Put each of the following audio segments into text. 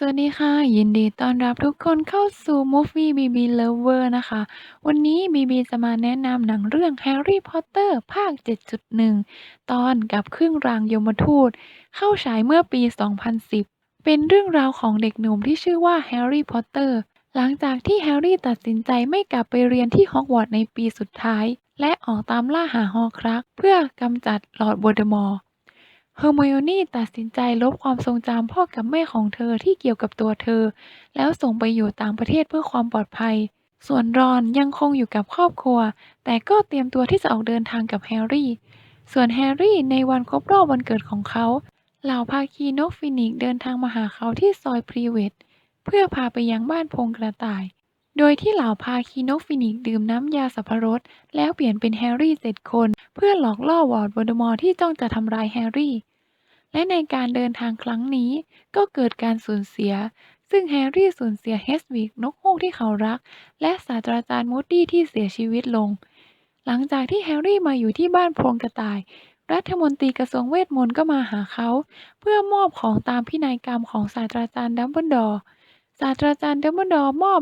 สวัสดีค่ะ ยินดีต้อนรับทุกคนเข้าสู่ Movie BB Lover นะคะ วันนี้บีบีจะมาแนะนำหนังเรื่อง Harry Potter ภาค 7.1 ตอนกับครึ่งรางยมทูต เข้าฉายเมื่อปี 2010 เป็นเรื่องราวของเด็กหนุ่มที่ชื่อว่า Harry Potter หลังจากที่แฮร์รี่ตัดสินใจไม่กลับไปเรียนที่ฮอกวอตส์ในปีสุดท้าย และออกตามล่าหาฮอร์ครักเพื่อกำจัดลอร์ดโวลเดอมอร์ เฮอร์ไมโอนี่ตัดสินใจลบความทรงจำพ่อกับแม่ของเธอที่เกี่ยวกับตัวเธอ แล้วส่งไปอยู่ต่างประเทศเพื่อความปลอดภัย ส่วนรอนยังคงอยู่กับครอบครัว แต่ก็เตรียมตัวที่จะออกเดินทางกับแฮร์รี่ ส่วนแฮร์รี่ในวันครบรอบวันเกิดของเขา เหล่าภาคีนกฟินิกเดินทางมาหาเขาที่ซอยพรีเวตเพื่อพาไปยังบ้านพงกระต่าย โดยที่เหล่าภาคีนกฟินิกซ์ดื่มน้ำยาสับปะรดแล้วเปลี่ยนเป็นแฮร์รี่เจ็ดคน เพื่อหลอกล่อวอร์ดวลเดมอร์ที่จ้องจะทำร้ายแฮร์รี่ และในการเดินทางครั้งนี้ก็เกิดการสูญเสีย ซึ่งแฮร์รี่สูญเสียเฮสวิกนกฮูกที่เขารัก และศาสตราจารย์มูดดี้ที่เสียชีวิตลง หลังจากที่แฮร์รี่มาอยู่ที่บ้านโพรงกระต่ายรัฐมนตรีกระทรวงเวทมนต์ก็มาหาเขา เพื่อมอบของตามพินัยกรรมของศาสตราจารย์ดัมเบิลดอร์ศาสตราจารย์ดัมเบิลดอร์มอบ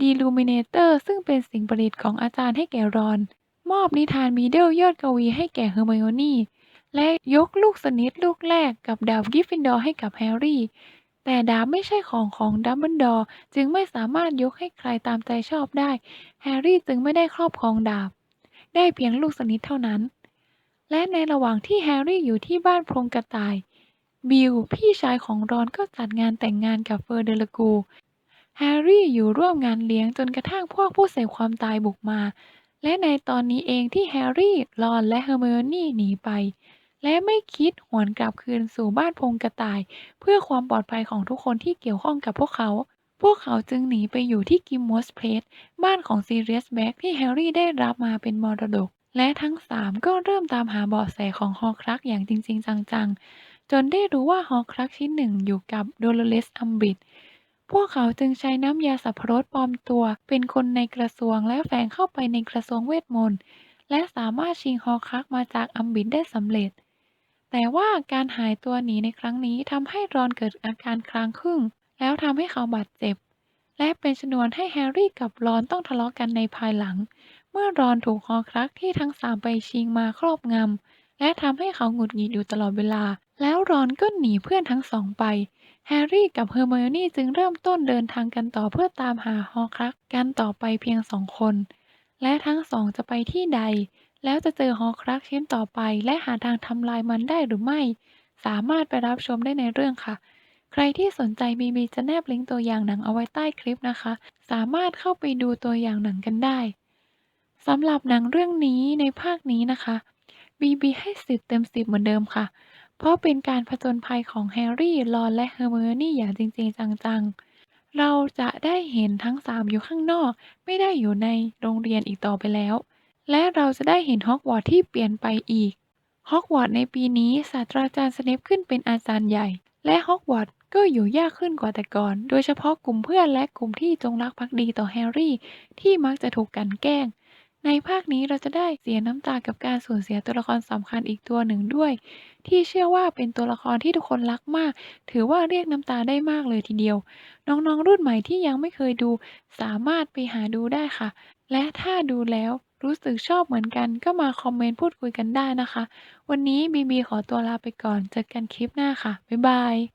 ดีลูมิเนเตอร์ซึ่งเป็นสิ่งประดิษฐ์ของอาจารย์ให้แก่รอน มอบนิทานบีเดิลยอดกวีให้แก่เฮอร์ไมโอนี่และยกลูกสนิทลูกแรกกับดาบกิฟฟินดอร์ให้กับแฮร์รี่ แต่ดาบไม่ใช่ของของดัมเบิลดอร์จึงไม่สามารถยกให้ใครตามใจชอบได้ แฮร์รี่จึงไม่ได้ครอบครองดาบ ได้เพียงลูกสนิทเท่านั้น และในระหว่างที่แฮร์รี่อยู่ที่บ้านโพรงกระต่าย บิลพี่ชายของรอนก็จัดงานแต่งงานกับเฟอร์เดลกู แฮร์รี่อยู่ร่วมงานเลี้ยงจนกระทั่งพวกผู้เสพความตายบุกมา และในตอนนี้เองที่แฮร์รี่ รอนและเฮอร์ไมโอนี่หนีไป และไม่คิดหวนกลับคืนสู่บ้านพงกระต่าย เพื่อความปลอดภัยของทุกคนที่เกี่ยวข้องกับพวกเขา พวกเขาจึงหนีไปอยู่ที่กิมมอสเพลสบ้านของซีเรียสแบ็กที่แฮร์รี่ได้รับมาเป็นมรดก และทั้งสามก็เริ่มตามหาเบาะแสของฮอร์ครักอย่างจริง ๆ จังๆจนได้รู้ว่าฮอร์ครักชิ้นหนึ่งอยู่กับโดโลเรสอัมบิด พวกเขาจึงใช้น้ำยาสับปะรดปลอมตัว เป็นคนในกระทรวงและแฝงเข้าไปในกระทรวงเวทมนต์ และสามารถชิงฮอคักมาจากอัมบริดได้สำเร็จ แต่ว่าการหายตัวหนีในครั้งนี้ทำให้รอนเกิดอาการคลางครึ่ง แล้วทำให้เขาบาดเจ็บ และเป็นชนวนให้แฮร์รี่กับรอนต้องทะเลาะกันในภายหลัง เมื่อรอนถูกฮอครักที่ทั้งสามไปชิงมาครอบงำและทำให้เขาหงุดหงิดอยู่ตลอดเวลา แล้วรอนก็หนีเพื่อนทั้งสองไป แฮร์รี่กับเฮอร์ไมโอนี่จึงเริ่มต้นเดินทางกันต่อเพื่อตามหาฮอร์ครักกันต่อไปเพียงสองคน และทั้งสองจะไปที่ใด แล้วจะเจอฮอร์ครักชิ้นต่อไป และหาทางทำลายมันได้หรือไม่ สามารถไปรับชมได้ในเรื่องค่ะ ใครที่สนใจบีบีจะแนบลิงก์ตัวอย่างหนังเอาไว้ใต้คลิปนะคะ สามารถเข้าไปดูตัวอย่างหนังกันได้สำหรับหนังเรื่องนี้ในภาคนี้นะคะบีบีให้สิบเต็มสิบเหมือนเดิมค่ะ เพราะเป็นการผจญภัยของแฮร์รี่ รอน และเฮอร์ไมโอนี่อย่างจริง ๆ จัง ๆ เราจะได้เห็นทั้งสามอยู่ข้างนอก ไม่ได้อยู่ในโรงเรียนอีกต่อไปแล้ว และเราจะได้เห็นฮอกวอตส์ที่เปลี่ยนไปอีก ฮอกวอตส์ในปีนี้ศาสตราจารย์สเนปขึ้นเป็นอาจารย์ใหญ่ และฮอกวอตส์ก็อยู่ยากขึ้นกว่าแต่ก่อน โดยเฉพาะกลุ่มเพื่อนและกลุ่มที่จงรักภักดีต่อแฮร์รี่ ที่มักจะถูกกันแกล้ง ในภาคนี้เราจะได้เสียน้ำตากับการสูญเสียตัวละครสำคัญอีกตัวหนึ่งด้วย ที่เชื่อว่าเป็นตัวละครที่ทุกคนรักมาก ถือว่าเรียกน้ำตาได้มากเลยทีเดียว น้องๆรุ่นใหม่ที่ยังไม่เคยดู สามารถไปหาดูได้ค่ะ และถ้าดูแล้วรู้สึกชอบเหมือนกันก็มาคอมเมนต์พูดคุยกันได้นะคะ วันนี้บีบีขอตัวลาไปก่อน เจอกันคลิปหน้าค่ะ บ๊ายบาย